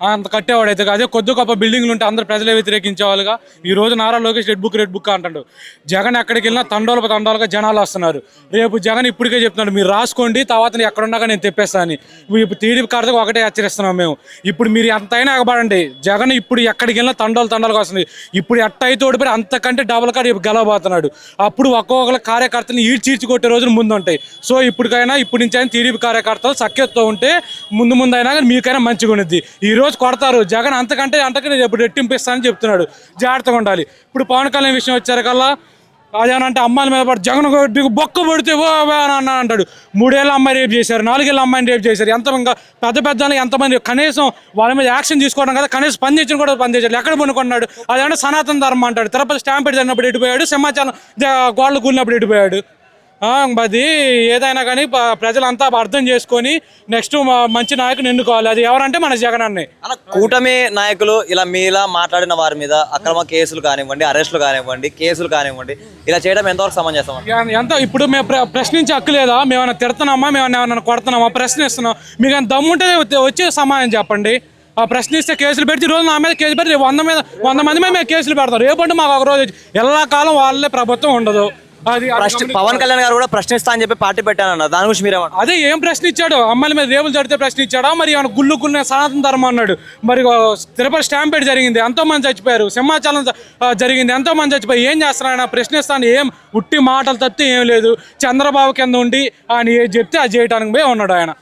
అంత కట్టేవాడు అయితే అదే కొద్ది గొప్ప బిల్డింగ్లు ఉంటే అందరు ప్రజలే వ్యతిరేకించేవాళ్ళుగా. ఈ రోజు Nara Lokesh red book red book అంటాడు. జగన్ ఎక్కడికి వెళ్ళినా తండోలు తండోలుగా జనాలు వస్తున్నారు. రేపు జగన్ ఇప్పటికే చెప్తున్నాడు మీరు రాసుకోండి తర్వాత నేను ఎక్కడున్నాగా నేను తెప్పేస్తాను అని. ఇప్పుడు టీడీపీ కార్తకు ఒకటే హెచ్చరిస్తున్నాం మేము. ఇప్పుడు మీరు ఎంతైనా ఎగబడండి. జగన్ ఇప్పుడు ఎక్కడికి వెళ్ళినా తండోలు తండోలుగా వస్తుంది. ఇప్పుడు ఎట్ట అయితే ఓడిపోయి అంతకంటే డబుల్ కార్డు ఇప్పుడు గెలవబోతున్నాడు. అప్పుడు ఒక్కొక్కరు కార్యకర్తలు ఈడ్చీడ్చి కొట్టే రోజులు ముందు ఉంటాయి సో ఇప్పటికైనా ఇప్పటి నుంచి అయినా టీడీపీ కార్యకర్తలు సఖ్యతతో ఉంటే ముందు ముందు అయినా కానీ మీకైనా మంచిగా ఉన్నది ఈ రోజు కొడతారు. జగన్ అంతకంటే అంతకంటే రేపు రెట్టింపిస్తానని చెప్తున్నాడు. జాగ్రత్తగా ఉండాలి. ఇప్పుడు పవన్ కళ్యాణ్ విషయం వచ్చారు కల్లా అదేనంటే అమ్మాయిల మీద పడి జగన్ కొట్టి బొక్క పడితే ఓ ఓ అని అంటాడు. మూడేళ్ళ అమ్మాయి రేపు చేశారు నాలుగేళ్ళ అమ్మాయిని రేపు చేశారు. ఎంత ఇంకా పెద్ద పెద్ద ఎంతమంది కనీసం వాళ్ళ మీద యాక్షన్ తీసుకోవడం కదా కనీసం స్పందించడం కూడా స్పందించారు ఎక్కడ పనుకున్నాడు? అదేంటే సనాతన ధర్మం అంటాడు. తిరుపతి స్టాంప్ జరిగినప్పుడు ఎడిపోయాడు సింహాచలం గోళ్ళ కూలినప్పుడు ఎడిపోయాడు అది ఏదైనా కానీ ప్రజలంతా అర్థం చేసుకొని నెక్స్ట్ మంచి నాయకుని ఎన్నుకోవాలి. అది ఎవరంటే మన జగన్ అన్నే కూటమి నాయకులు ఇలా మీలా మాట్లాడిన వారి మీద అక్రమ కేసులు కానివ్వండి అరెస్టులు కానివ్వండి కేసులు కానివ్వండి ఇలా చేయడం ఎంతవరకు సమంజసం? ఎంత ఇప్పుడు మేము ప్ర- ప్రశ్నించే హక్కు లేదా? మేము ఏమైనా తిడుతున్నామా? మేము ఏమైనా కొడుతున్నామా? ప్రశ్నిస్తున్నాం. మీకు అంత దమ్ముంటే వచ్చి- సమాధానం చెప్పండి. ఆ ప్రశ్నిస్తే కేసులు పెడితే ఈ రోజు నా మీద కేసు పెడితే వంద మీద వంద మంది మీద మేము కేసులు పెడతాం. రేపంటే మాకు ఒక రోజు ఎల్లా కాలం వాళ్ళే ప్రభుత్వం ఉండదు. ప్రశ్న పవన్ కళ్యాణ్ గారు కూడా ప్రశ్నిస్తా అని చెప్పి పార్టీ పెట్టానన్నారు దాని గురించి మీరేమంటారు అదే ఏం ప్రశ్న ఇచ్చాడు అమ్మాయిల మీద రేపులు చడితే ప్రశ్న ఇచ్చాడా మరి ఏమైనా గుళ్ళుకున్న సనాతన ధర్మం అన్నాడు. మరి తిరుపతి స్టాంప్ పెట్టి జరిగింది. ఎంతో మంది చచ్చిపోయారు. సింహాచలం జరిగింది. ఎంతో మంది చచ్చిపోయి ఏం చేస్తున్నాడు ఆయన? ప్రశ్నిస్తాను. ఏం? ఉట్టి మాటలు తప్పితే ఏం లేదు. చంద్రబాబు కింద ఉండి ఆయన ఏది చెప్తే అది చేయడానికి పోయి ఉన్నాడు ఆయన.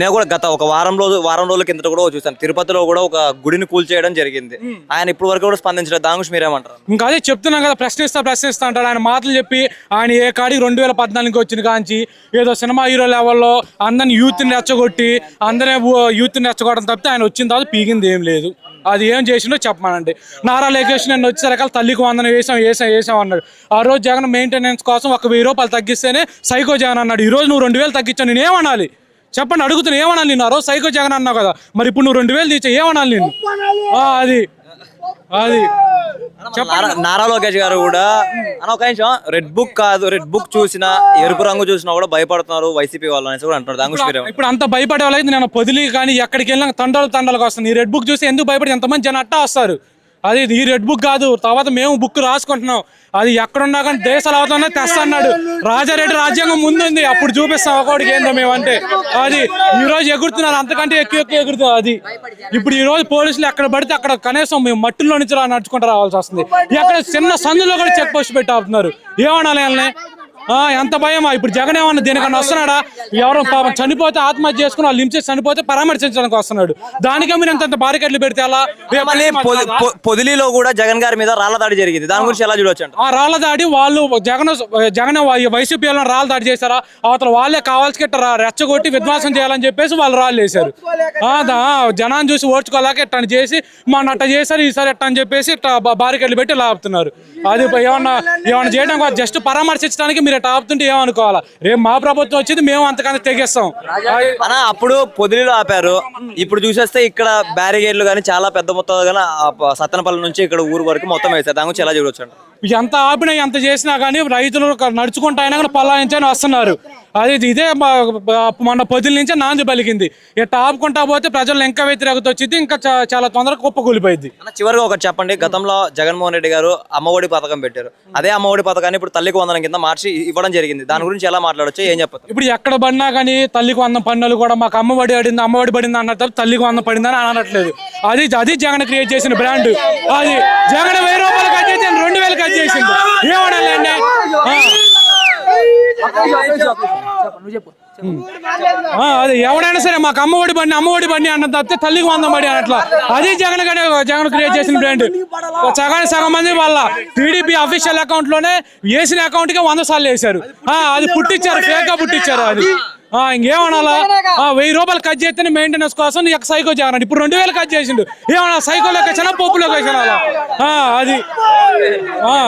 నేను కూడా గత ఒక వారం రోజు వారం రోజుల కింద కూడా చూసాను తిరుపతిలో కూడా ఒక గుడిని కూల్చేయడం జరిగింది. ఆయన ఇప్పుడు వరకు కూడా స్పందించలేదు. దాని గురించి మీరేమంటారు ఇంకా అదే చెప్తున్నాం కదా ప్రశ్నిస్తా ప్రశ్నిస్తా అంటాడు. ఆయన మాటలు చెప్పి ఆయన ఏ కాడికి రెండు వేల పద్నాలుగుకి వచ్చిన కాంచి ఏదో సినిమా హీరో లెవెల్లో అందరిని యూత్ని రెచ్చగొట్టి అందరే యూత్ని రెచ్చగొట్టడం తప్పితే ఆయన వచ్చిన తర్వాత పీగింది ఏం లేదు. అది ఏం చేసిండో చెప్పమానండి. నారా లోకేష్ నేను వచ్చేసరికి తల్లికి వందన వేసాం వేసాం వేసాం అన్నాడు. ఆ రోజు జగన్ మెయింటెనెన్స్ కోసం ఒక వెయ్యి రూపాయలు తగ్గిస్తేనే సైకో జగన్ అన్నాడు. ఈ రోజు నువ్వు రెండు వేలు తగ్గించావు నేను ఏమనాలి? చెప్పండి అడుగుతున్నా ఏమనాలి నేను ఆ రోజు సైకో జగన్ అన్నావు కదా. మరి ఇప్పుడు నువ్వు రెండు వేలు తీసా ఏమనాలి నేను ఆ, అది. అది. నారా లోకేష్ గారు కూడా అన్న ఒక నిమిషం రెడ్ బుక్ కాదు రెడ్ బుక్ చూసినా ఎరుపు రంగు చూసినా కూడా భయపడుతున్నారు వైసీపీ వాళ్ళు అనేసి కూడా అంటున్నారు. దాని గురించి మీరేమంటారు ఇప్పుడు అంత భయపడే వాళ్ళైతే నేను పొదిలి కానీ ఎక్కడికి వెళ్ళినా తండాలు తండాలకు వస్తాను ఈ రెడ్ బుక్ చూసి ఎందుకు భయపడి ఎంతమంది జనం అట్టా వస్తారు? అది ఈ రెడ్ బుక్ కాదు. తర్వాత మేము బుక్ రాసుకుంటున్నాం. అది ఎక్కడున్నా కానీ దేశాల అవతలనే తెస్తా అన్నాడు. రాజారెడ్డి రాజ్యాంగం ముందుంది. అప్పుడు చూపిస్తాం ఒకటికి ఏందో మేము అంటే అది ఈ రోజు ఎగురుతున్నారు. అంతకంటే ఎక్కువ ఎక్కువ ఎగురుతున్నారు. అది ఇప్పుడు ఈ రోజు పోలీసులు ఎక్కడ పడితే అక్కడ కనీసం మేము మట్టిలో నుంచి నడుచుకుంటూ రావాల్సి వస్తుంది. ఎక్కడ చిన్న సందులో కూడా చెక్ పోస్ట్ పెట్టి ఆపుతున్నారు ఏమనాలి ఎంత భయమా? ఇప్పుడు జగన్ ఏమన్నా దేనికన్నా వస్తున్నాడా? ఎవరో పాపం చనిపోతే ఆత్మహత్య చేసుకుని వాళ్ళు హింస చనిపోతే పరామర్శించడానికి వస్తున్నాడు. దానికే మీరు ఎంత బారికెట్లు పెడితే అలా పొదిలిలో కూడా జగన్ గారి మీద రాళ్ళ దాడి జరిగింది. దాని గురించి ఎలా చూడొచ్చు ఆ రాళ్ళ దాడి వాళ్ళు జగన్ జగన్ వైసీపీ వాళ్ళని రాళ్ళు దాడి చేశారా? అవతల వాళ్ళే కావాల్సి రెచ్చగొట్టి విధ్వంసం చేయాలని చెప్పేసి వాళ్ళు రాళ్ళు వేశారు. జనాన్ని చూసి ఓడ్చుకోలేక ఇట్ట చేసి మన అట్ట చేశారు ఈసారి ఎట్ట అని చెప్పేసి బారికెట్లు పెట్టి ఇలా ఆపుతున్నారు అది ఏమన్నా ఏమన్నా చేయడం జస్ట్ పరామర్శించడానికి మీరు ఇట్ట ఆపుతుంటే ఏమనుకోవాలా? రేపు మా ప్రభుత్వం వచ్చింది మేము అంతకంటే తెగేస్తాం. అన్న అప్పుడు పొదిలిలో ఆపారు. ఇప్పుడు చూసేస్తే ఇక్కడ బ్యారిగేడ్లు కానీ చాలా పెద్ద మొత్తం కానీ సత్తనపల్లి నుంచి ఇక్కడ ఊరు వరకు మొత్తం వేస్తారు దాని గురించి ఎలా చూడొచ్చు ఎంత ఆపినా ఎంత చేసినా కానీ రైతులు నడుచుకుంటా అయినా కానీ పలాయించని వస్తున్నారు. అది ఇదే మన పొద్దుల నుంచే నాంది పలికింది. ఇట్లా ఆపుకుంటా పోతే ప్రజలు ఇంకా వ్యతిరేకత వచ్చింది ఇంకా చాలా తొందరగా కుప్పకూలిపోయింది. చివరిగా ఒకటి చెప్పండి గతంలో జగన్మోహన్ రెడ్డి గారు అమ్మఒడి పథకం పెట్టారు. అదే అమ్మఒడి పథకాన్ని ఇప్పుడు తల్లికి వందనం కింద మార్చి ఇవ్వడం జరిగింది. దాని గురించి ఎలా మాట్లాడొచ్చు ఏం చెప్పచ్చు? ఇప్పుడు ఎక్కడ పడినా కానీ తల్లికి వందం పన్నులు కూడా మాకు అమ్మఒడి పడింది అమ్మఒడి పడింది అన్న తప్ప తల్లికి వందం పడిందని అనట్లేదు. అది అది జగన్ క్రియేట్ చేసిన బ్రాండ్ అది జగన్ వెయ్యి రూపాయలు కట్ చేసి రెండు వేలు కట్ చేసింది. ఆ, అది ఎవడైనా సరే మాకు అమ్మఒడి బండి అమ్మఒడి బండి అన్న తప్పితే తల్లికి వందం పడి అన్నట్ల అది జగన్ గడే జగన్ క్రియేట్ చేసిన బ్రాండ్ సగం సగం మంది వాళ్ళ టీడీపీ అఫీషియల్ అకౌంట్లోనే వేసిన అకౌంట్కి వంద సార్లు వేశారు. ఆ, అది పుట్టించారు ఫేక్గా పుట్టించారు అది. ఆ, ఇంకేమనాలా? వెయ్యి రూపాయలు కట్ చేస్తే మెయింటెనెన్స్ కోసం ఎక్క సైకో జగన్ ఇప్పుడు రెండు వేలు కట్ చేసిండు. ఏమన్నా సైకో వచ్చినా పప్పు వచ్చినా ఆ, అది. ఆ.